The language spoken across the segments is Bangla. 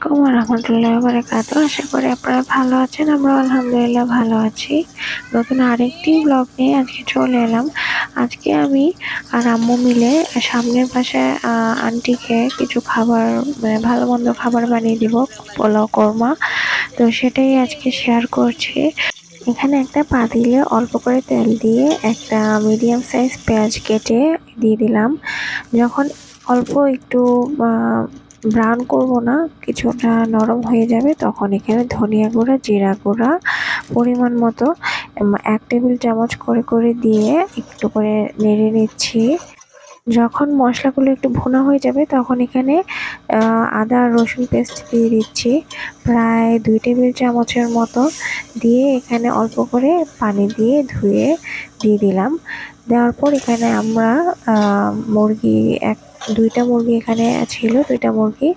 আলাইকুম রহমতুল্লাহ বারাকাতু আশা করি আপনারা ভালো আছেন আমরা আলহামদুলিল্লাহ ভালো আছি। নতুন আরেকটি ব্লগ নিয়ে আজকে চলে এলাম। আজকে আমি আর আম্মু মিলে সামনের পাশে আন্টিকে কিছু খাবার মানে ভালো মন্দ খাবার বানিয়ে দিব, পোলাও কোরমা। তো সেটাই আজকে শেয়ার করছি। এখানে একটা পাতিলে অল্প করে তেল দিয়ে একটা মিডিয়াম সাইজ পেঁয়াজ কেটে দিয়ে দিলাম। যখন অল্প একটু ব্রাউন করব না, কিছুটা নরম হয়ে যাবে, তখন এখানে ধনিয়া গুঁড়া, জিরা গুঁড়া পরিমাণ মতো এক টেবিল চামচ করে করে দিয়ে একটু করে নেড়ে নিচ্ছি। যখন মশলাগুলো একটু ভুনা হয়ে যাবে, তখন এখানে আদা রসুন পেস্ট দিয়ে দিচ্ছি। প্রায় দুই টেবিল চামচের মতো দিয়ে এখানে অল্প করে পানি দিয়ে ধুয়ে দিয়ে দিলাম। দেওয়ার পর এখানে আমরা মুরগি এক দুইটা মুরগি এখানে ছিল, দুইটা মুরগি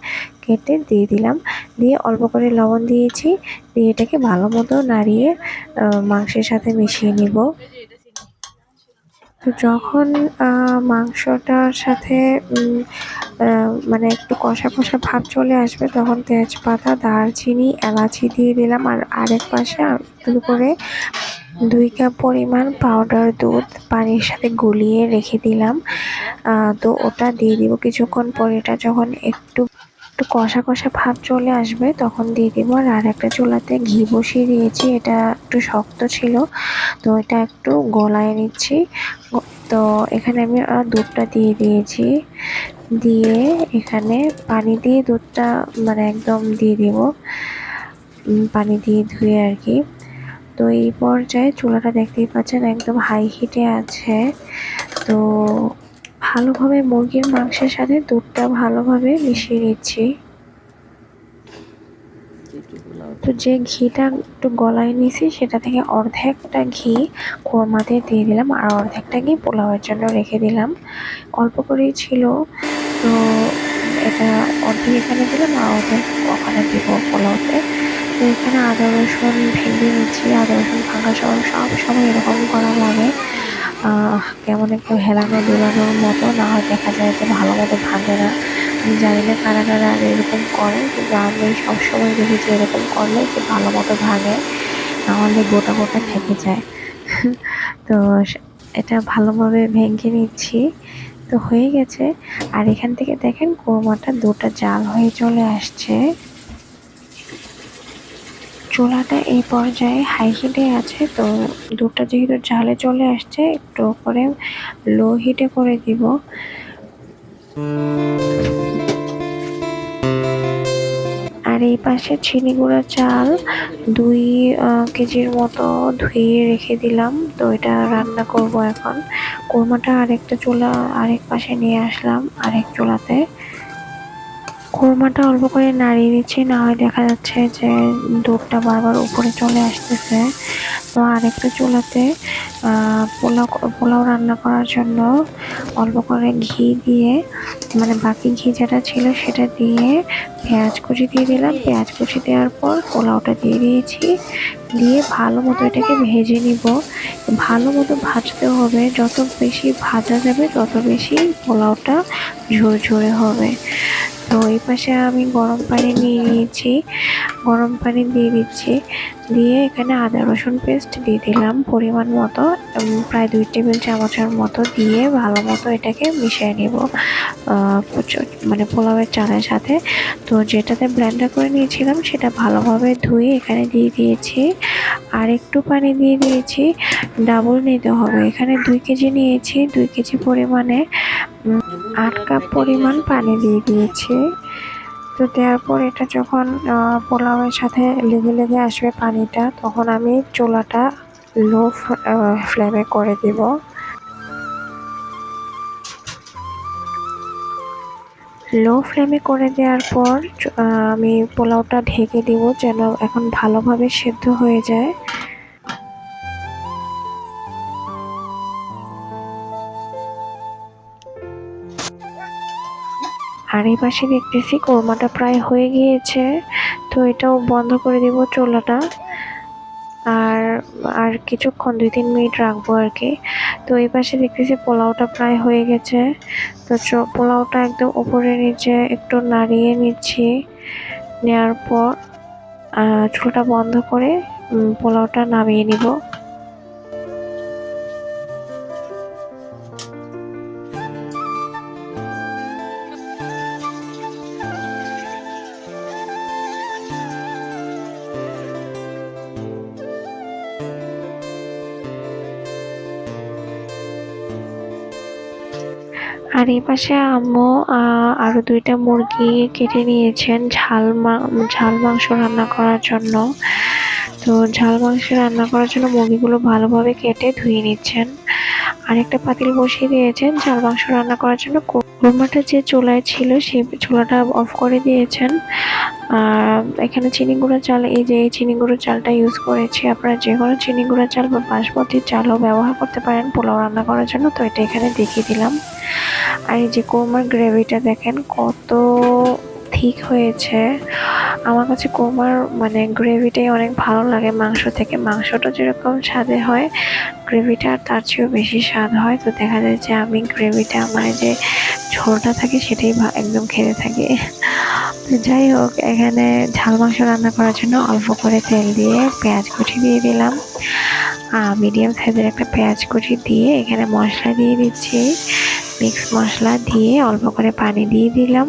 কেটে দিয়ে দিলাম। দিয়ে অল্প করে লবণ দিয়েছি, দিয়ে এটাকে ভালো মতো নাড়িয়ে মাংসের সাথে মিশিয়ে নিব। তো যখন মাংসটার সাথে মানে একটু কষা কষা ভাব চলে আসবে, তখন তেজপাতা, দারচিনি, এলাচি দিয়ে দিলাম। আর আরেক পাশে একটু করে দুই কাপ পরিমাণ পাউডার দুধ পানির সাথে গুলিয়ে রেখে দিলাম। তো ওটা দিয়ে দিব কিছুক্ষণ পর। এটা যখন একটু একটু কষা কষা ভাব চলে আসবে তখন দিয়ে দিব। আর আর একটা চুলাতে ঘি বসিয়ে দিয়েছি। এটা একটু শক্ত ছিল তো এটা একটু গলায় নিচ্ছি। তো এখানে আমি আহ, দুধটা দিয়ে দিয়েছি। দিয়ে এখানে পানি দিয়ে দুধটা মানে একদম দিয়ে দিব। পানি দিয়ে ধুয়ে আর কি। তো এই পর্যায়ে চুলাটা দেখতেই পাচ্ছেন একদম হাই হিটে আছে। তো ভালোভাবে মুরগির মাংসের সাথে দুধটা ভালোভাবে মিশিয়ে নিচ্ছি। তো যে ঘিটা একটু গলায় নিছি, সেটা থেকে অর্ধেকটা ঘি কোরমাতে দিয়ে দিলাম আর অর্ধেকটা ঘি পোলাওয়ের জন্য রেখে দিলাম। অল্প করেই ছিল, তো এটা অর্ধেক এখানে দিলাম আর অর্ধেক ওখানে দিব পোলাওতে। তো এখানে আদা, রসুন ভেঙে নিচ্ছি। আদা, রসুন ভাঙা সব সব সময় এরকম করা লাগে। কেমন একটু হেলানো দোলানোর মতো, না হয় দেখা যায় যে ভালো মতো ভাঙে না। আমি জানি না কারা কারা এরকম করে কিন্তু আমি সবসময় দেখেছি এরকম করলে যে ভালো মতো ভাঙে নাহলে গোটা গোটা থেকে যায়। তো এটা ভালোভাবে ভেঙে নিচ্ছি। তো হয়ে গেছে। আর এখান থেকে দেখেন কোরমাটা দুটা জাল হয়ে চলে আসছে। চুলাটা এই পর্যায়ে হাই হিটে আছে, তো দুধটা যেহেতু জালে চলে আসছে, একটু করে লো হিটে করে দিব। আর এই পাশে চিনি গুঁড়া চাল দুই কেজির মতো ধুয়ে রেখে দিলাম, তো এটা রান্না করব এখন। কোরমাটা আরেকটা চুলা, আরেক পাশে নিয়ে আসলাম, আরেক চুলাতে। কোরমাটা অল্প করে নাড়িয়ে দিচ্ছি, না হয় দেখা যাচ্ছে যে দুধটা বারবার উপরে চলে আসতেছে। তো আরেকটা চুলাতে পোলাও পোলাও রান্না করার জন্য অল্প করে ঘি দিয়ে মানে বাকি ঘি যেটা ছিল সেটা দিয়ে পেঁয়াজ কুচি দিয়ে দিলাম। পেঁয়াজ কুচি দেওয়ার পর পোলাওটা দিয়ে দিয়েছি। দিয়ে ভালো মতো এটাকে ভেজে নিব। ভালো মতো ভাজতে হবে। যত বেশি ভাজা যাবে তত বেশি পোলাওটা ঝরঝরে হবে। তো এই পাশে আমি গরম পানি নিয়ে নিয়েছি। গরম পানি দিয়ে দিচ্ছি। দিয়ে এখানে আদা, রসুন পেস্ট দিয়ে দিলাম পরিমাণ মতো। প্রায় দুই টেবিল চামচের মতো দিয়ে ভালো মতো এটাকে মিশিয়ে নিব। মানে পোলাওয়ের চালের সাথে। তো যেটাতে ব্লেন্ডার করে নিয়েছিলাম সেটা ভালোভাবে ধুয়ে এখানে দিয়ে দিয়েছি। আর একটু পানি দিয়ে দিয়েছি। ডাবল নিতে হবে। এখানে দুই কেজি নিয়েছি। দুই কেজি পরিমাণে আট কাপ পরিমাণ পানি দিয়ে দিয়েছি। তো দেওয়ার পর এটা যখন পোলাওয়ের সাথে লেগে লেগে আসবে পানিটা, তখন আমি চুলাটা লো ফ্লেমে করে দিব। লো ফ্লেমে করে দেওয়ার পর আমি পোলাওটা ঢেকে দিব যেন এখন ভালোভাবে সেদ্ধ হয়ে যায়। আর এই পাশে দেখতেছি, কোরমাটা প্রায় হয়ে গিয়েছে। তো এটাও বন্ধ করে দিব চোলাটা। আর আর কিছুক্ষণ দুই তিন মিনিট রাখব আর কি। তো এই পাশে দেখতেছি পোলাওটা প্রায় হয়ে গেছে। তো পোলাওটা একদম উপরে নিচে একটু নাড়িয়ে নিচ্ছি। নেওয়ার পর চুলাটা বন্ধ করে পোলাওটা নামিয়ে নিব। আর এই পাশে আম্মু আরও দুইটা মুরগি কেটে নিয়েছেন ঝাল ঝাল মাংস রান্না করার জন্য। তো ঝাল মাংস রান্না করার জন্য মুরগিগুলো ভালোভাবে কেটে ধুয়ে নিচ্ছেন। আরেকটা পাতিল বসিয়ে দিয়েছেন। ঝাল মাংস রান্না করার জন্য কোরমাটা যে চুলায় ছিল সেই চুলাটা অফ করে দিয়েছেন। এখানে চিনি গুঁড়ো চাল, এই যে এই চিনি গুঁড়ো চালটা ইউজ করেছি। আপনারা যে কোনো চিনি গুঁড়ো চাল বা বাসমতি চালও ব্যবহার করতে পারেন পোলাও রান্না করার জন্য। তো এটা এখানে দেখিয়ে দিলাম। আর এই যে কোরমার গ্রেভিটা দেখেন, কত ঠিক হয়েছে। আমার কাছে কোমার মানে গ্রেভিটাই অনেক ভালো লাগে মাংস থেকে। মাংসটা যেরকম স্বাদে হয় গ্রেভিটা তার চেয়েও বেশি স্বাদ হয়। তো দেখা যায় যে আমি গ্রেভিটা আমার যে ঝোলটা থাকে সেটাই একদম খেতে থাকি। যাই হোক, এখানে ঝাল মাংস রান্না করার জন্য অল্প করে তেল দিয়ে পেঁয়াজ কুচি দিয়ে দিলাম। মিডিয়াম সাইজের একটা পেঁয়াজ কুচি দিয়ে এখানে মশলা দিয়ে দিচ্ছি। মিক্স মশলা দিয়ে অল্প করে পানি দিয়ে দিলাম।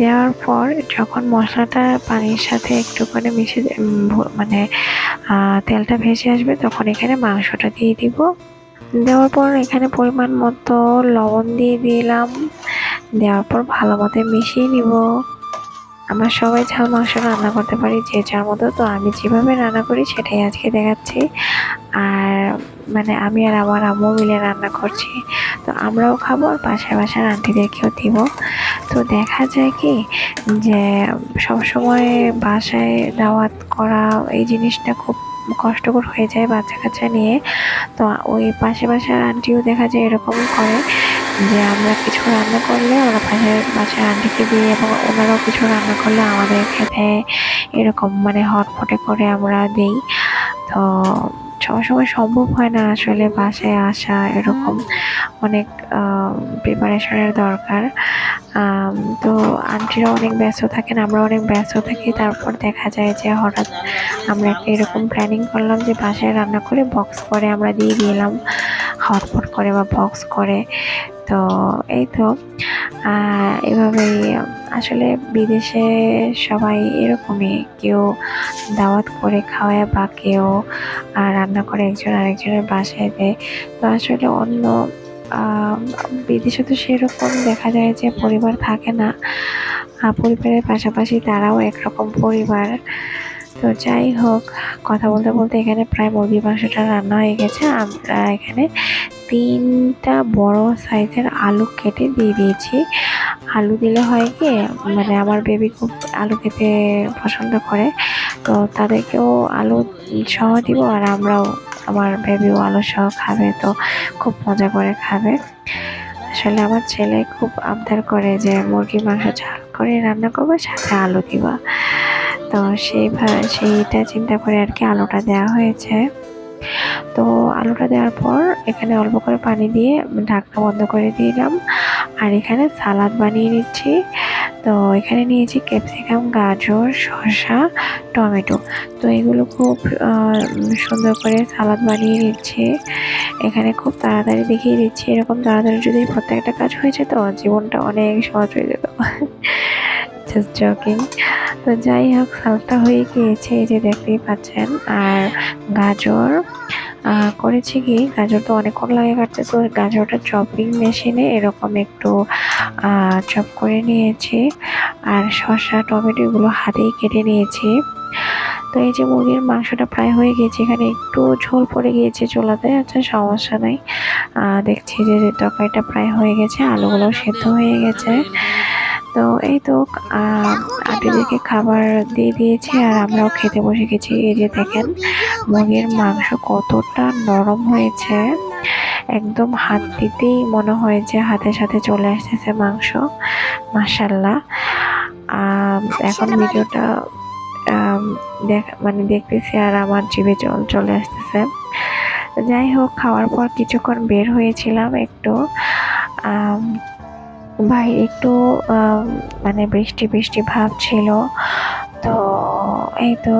দেওয়ার পর যখন মশলাটা পানির সাথে একটু করে মিশে মানে তেলটা ভেসে আসবে, তখন এখানে মাংসটা দিয়ে দিব। দেওয়ার পর এখানে পরিমাণ মতো লবণ দিয়ে দিলাম। দেওয়ার পর ভালো মতো মিশিয়ে নিব। আমরা সবাই ঝাল মাংস রান্না করতে পারি, যে যার মতো। তো আমি যেভাবে রান্না করি, সেটাই আজকে দেখাচ্ছি। আর মানে আমি আর আমার আম্মু মিলে রান্না করছি। তো আমরাও খাব আর পাশের বাসার আন্টিদেরকেও দিব। তো দেখা যায় কি, যে সবসময় বাসায় দাওয়াত করা এই জিনিসটা খুব কষ্টকর হয়ে যায় বাচ্চা কাচ্চা নিয়ে। তো ওই পাশে বাসার আন্টিও দেখা যায় এরকম করে। যে আমরা কিছু রান্না করলে ওরা পাশের বাসার আন্টিকে দিয়ে এবং ওনারাও কিছু রান্না করলে আমাদের খেতে এরকম মানে হটফটে করে আমরা দিই। তো সবসময় সম্ভব হয় না আসলে বাসায় আসা এরকম। অনেক প্রিপারেশনের দরকার। তো আন্টিরা অনেক ব্যস্ত থাকেন আমরা অনেক ব্যস্ত থাকি। তারপর দেখা যায় যে হঠাৎ আমরা একটা এরকম প্ল্যানিং করলাম যে বাসায় রান্না করে বক্স করে আমরা দিয়ে দিলাম। হটপট করে বা বক্স করে। তো এই তো এভাবেই আসলে বিদেশে সবাই এরকমই। কেউ দাওয়াত করে খাওয়ায় বা কেউ রান্না করে একজন আরেকজনের বাসায় দেয়। তো আসলে অন্য বিদেশে তো সেরকম দেখা যায় যে পরিবার থাকে না। পরিবারের পাশাপাশি তারাও একরকম পরিবার। তো যাই হোক, কথা বলতে বলতে এখানে প্রায় মুরগির মাংসটা রান্না হয়ে গেছে। আমরা এখানে তিনটা বড় সাইজের আলু কেটে দিয়ে দিয়েছি। আলু দিলে হয় কি মানে আমার বেবি খুব আলু খেতে পছন্দ করে। তো তাদেরকেও আলু সহ দিব আর আমরাও আমার বেবিও আলু সহ খাবে, তো খুব মজা করে খাবে। আসলে আমার ছেলে খুব আবদার করে যে মুরগির মাংস ঝাল করে রান্না করবে, সাথে আলু দিবা। তো সেইভাবে সেইটা চিন্তা করে আর কি আলুটা দেওয়া হয়েছে। তো আলুটা দেওয়ার পর এখানে অল্প করে পানি দিয়ে ঢাকনা বন্ধ করে দিলাম। আর এখানে সালাদ বানিয়ে নিচ্ছি। তো এখানে নিয়েছি ক্যাপসিকাম, গাজর, শসা, টমেটো। তো এগুলো খুব সুন্দর করে সালাদ বানিয়ে নিচ্ছি। এখানে খুব তাড়াতাড়ি দেখিয়ে দিচ্ছি। এরকম তাড়াতাড়ি যদি প্রত্যেকটা কাজ হয়ে যেত, জীবনটা অনেক সহজ হয়ে যেত। জকিং তো যাই হোক, সালাদটা হয়ে গিয়েছে, এই যে দেখতেই পাচ্ছেন। আর গাজর করেছি কি গাজর তো অনেকক্ষণ লাগে কাটতে তো গাজরটা চপিং মেশিনে এরকম একটু চপ করে নিয়েছি। আর শসা টমেটো এগুলো হাতেই কেটে নিয়েছি। তো এই যে মুরগির মাংসটা প্রায় হয়ে গিয়েছে এখানে একটু ঝোল পড়ে গিয়েছে চোলাতে আচ্ছা সমস্যা নাই। দেখছি যে তরকারিটা প্রায় হয়ে গেছে আলুগুলো সেদ্ধ হয়ে গেছে। তো এই তো আন্টিদেরকে খাবার দিয়ে দিয়েছি আর আমরাও খেতে বসে গেছি এই যে দেখেন। মুরগির মাংস কতটা নরম হয়েছে একদম হাত দিতেই মনে হয় যে হাতের সাথে চলে আসতেছে মাংস। মাসাল্লাহ এখন ভিডিওটা দেখ মানে দেখতেছি আর আমার জিভে জল চলে আসতেছে। যাই হোক খাওয়ার পর কিছুক্ষণ বের হয়েছিলাম একটু। বাইরে একটু মানে বৃষ্টি বৃষ্টি ভাব ছিল। তো এই তো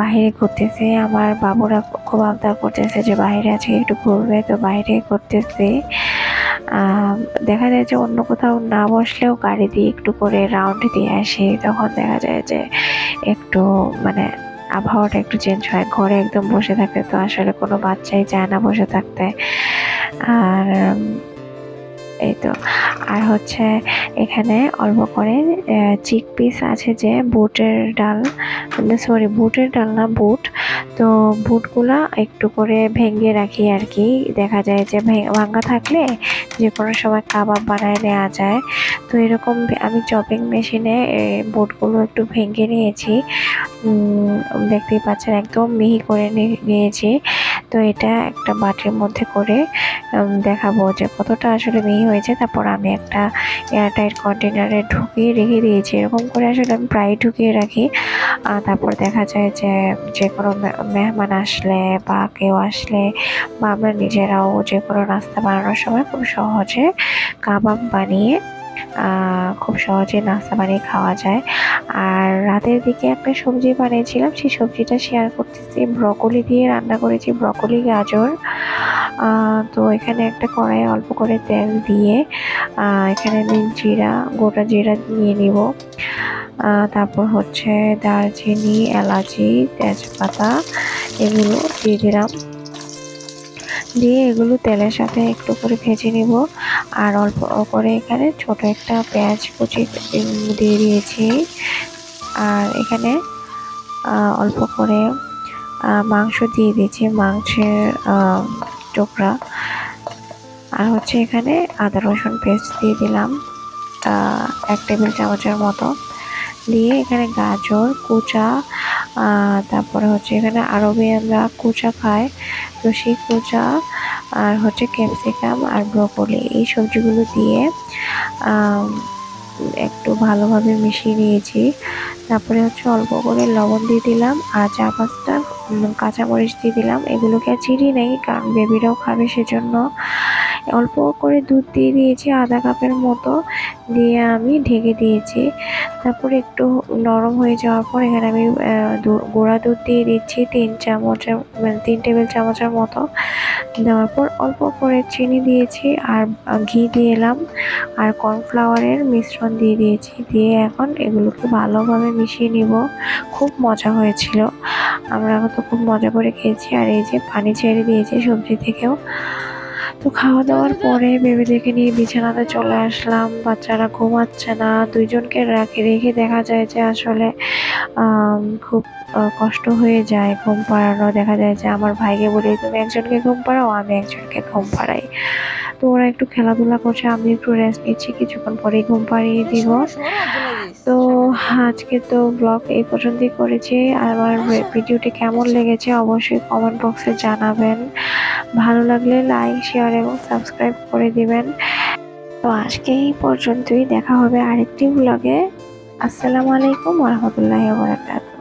বাইরে ঘুরতেছে। আমার বাবুরা খুব আবদার করতেছে যে বাইরে আজকে একটু ঘুরবে, তো বাইরে ঘুরতেছে। দেখা যায় যে অন্য কোথাও না বসলেও গাড়ি দিয়ে একটু করে রাউন্ড দিয়ে আসি, তখন দেখা যায় যে একটু মানে আবহাওয়াটা একটু চেঞ্জ হয়। ঘরে একদম বসে থাকতে তো আসলে কোনো বাচ্চাই চায় না বসে থাকতে। আর এই তো আর হচ্ছে এখানে অল্প করে চিক পিস আছে যে বুটের ডাল। সরি বুটের ডাল না, বুট। তো বুটগুলা একটু করে ভেঙে রাখি আর কি। দেখা যায় যে ভাঙা থাকলে যে কোনো সময় কাবাব বানায় নেওয়া যায়। তো এরকম আমি চপিং মেশিনে বুটগুলো একটু ভেঙে নিয়েছি। দেখতেই পাচ্ছেন একদম মিহি করে নিয়েছি। তো এটা একটা বাটির মধ্যে করে দেখাবো যে কতটা আসলে মিহি হয়েছে। তারপর আমি একটা এয়ারটাইট কন্টেনারে ঢুকিয়ে রেখে দিয়েছি। এরকম করে আসলে আমি প্রায় ঢুকিয়ে রাখি। তারপর দেখা যায় যে যে কোনো মেহমান আসলে বা কেউ আসলে বা আমরা নিজেরাও যে কোনো নাস্তা বানানোর সময় খুব সহজে কাবাব বানিয়ে খুব সহজে নাস্তা বানিয়ে খাওয়া যায়। আর রাতের দিকে একটা সবজি বানিয়েছিলাম, সেই সবজিটা শেয়ার করতেছি। ব্রকলি দিয়ে রান্না করেছি ব্রকলি গাজর। তো এখানে একটা কড়াই অল্প করে তেল দিয়ে এখানে আমি জিরা, গোটা জিরা নিয়ে নিব। তারপর হচ্ছে দারচিনি, এলাচি, তেজপাতা, এগুলো দিয়ে দিলাম। দিয়ে এগুলো তেলের সাথে একটু করে ভেজে নিব। আর অল্প করে এখানে ছোট একটা পেঁয়াজ কুচি দিয়ে দিয়েছি। আর এখানে অল্প করে মাংস দিয়ে দিয়েছি, মাংসের টুকরা। আর হচ্ছে এখানে আদা, রসুন পেস্ট দিয়ে দিলাম এক টেবিল চামচের মতো। দিয়ে এখানে গাজর, কুচা তারপরে হচ্ছে এখানে আরবি আমরা কুচা খায় তো কোচা আর হচ্ছে ক্যাপসিকাম আর ব্রকলি। এই সবজিগুলো দিয়ে একটু ভালোভাবে মিশিয়ে নিয়েছি। তারপরে হচ্ছে অল্প করে লবণ দিয়ে দিলাম, আর চা পাঁচটা কাঁচামরিচ দিয়ে দিলাম। এগুলোকে আর চিনি নেই, কারণ বেবিরাও খাবে সেজন্য। অল্প করে দুধ দিয়ে দিয়েছি, আধা কাপের মতো দিয়ে আমি ঢেকে দিয়েছি। তারপরে একটু নরম হয়ে যাওয়ার পর এখানে আমি গুঁড়া দুধ দিয়ে দিচ্ছি, তিন চামচের মানে তিন টেবিল চামচের মতো। দেওয়ার পর অল্প করে চিনি দিয়েছি আর ঘি দিয়ে এলাম আর কর্নফ্লাওয়ারের মিশ্রণ দিয়ে দিয়েছি। দিয়ে এখন এগুলোকে ভালোভাবে মিশিয়ে নিব। খুব মজা হয়েছিল। আমরা তো খুব মজা করে খেয়েছি। আর এই যে পানি ছেড়ে দিয়েছি সবজি থেকেও। তো খাওয়া দাওয়ার পরে বেবিদেরকে নিয়ে বিছানাতে চলে আসলাম। বাচ্চারা ঘুমাচ্ছে না। দুইজনকে রাখে রেখে দেখা যায় যে আসলে খুব কষ্ট হয়ে যায় ঘুম পাড়ানো। দেখা যায় যে আমার ভাইকে বলি, তুমি একজনকে ঘুম পাড়াও, আমি একজনকে ঘুম পাড়াই। তো ওরা একটু খেলাধুলা করছে, আমি একটু রেস্ট নিচ্ছি, কিছুক্ষণ পরেই ঘুম পাড়িয়ে দিব। আজকে তো ব্লগ এই পর্যন্তই করেছি। আমার ভিডিওটি কেমন লেগেছে অবশ্যই কমেন্ট বক্সে জানাবেন। ভালো লাগলে লাইক শেয়ার এবং সাবস্ক্রাইব করে দিবেন। তো আজকে এই পর্যন্তই। দেখা হবে আরেকটি ব্লগে আসসালামু আলাইকুম রহমতুল্লাহ বারাকাতুহু।